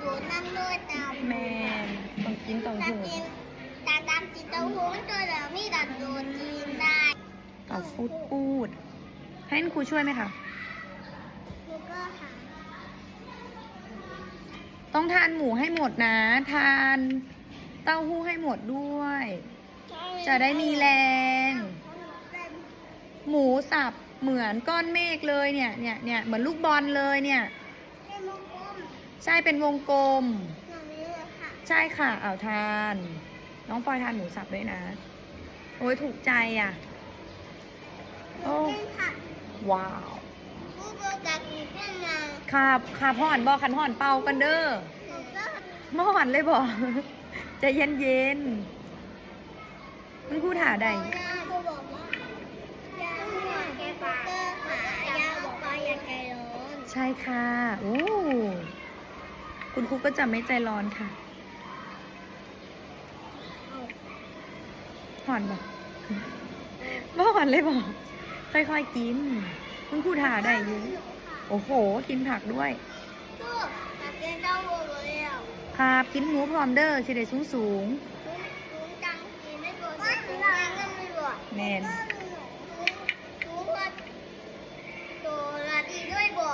โดดน้ำด้วยตามแมนต้องกินต้องตาหูกินตาตามกินเต้าหู้ตัวเดียวมีดัดโดดกินได้เอาพูดพูดให้ครูช่วยไหมคะแล้วก็หาต้องทานหมูให้หมดนะ ทานเต้าหู้ให้หมดด้วย จะได้มีแรง หมูสับเหมือนก้อนเมฆเลยเนี่ยเนี่ยเนี่ยเหมือนลูกบอลเลยเนี่ยเป็นวงกลม ใช่เป็นวงกลมอย่างนี้เลยค่ะใช่ค่ะเอาทาน น้องฟอยทานหมูสับด้วยนะ โอ้ยถูกใจอะโอ้เป็นผักว้าวผู้บริการกินเส้นมาขาบขาบห่อนบอกขันห่อนเป่ากันเด้อแล้วก็มห่อนเลยบอกใจะเย็นเย็นๆมันครู่ถาใดผู้บอกว่าอย่าหัวแกฟ้าหายาบอกว่าอย่าใจร้อนใช่ค่ะโอ้ คุณครูก็จะไม่ใจร้อนค่ะห่อนบอกบ่ห่อนเลยบอกค่อยๆกิน คุณครูถ่าได้อยูโอ้โห กินผักด้วยตู้ตัดเส้นเต้าหู้เลยอะครับกินหมูพร้อมเด้อสิได้สูงสูงถุงจังกินไม่พอถุงจังก็ไม่พอๆแมนถุงพอตัวละดีด้วยบ่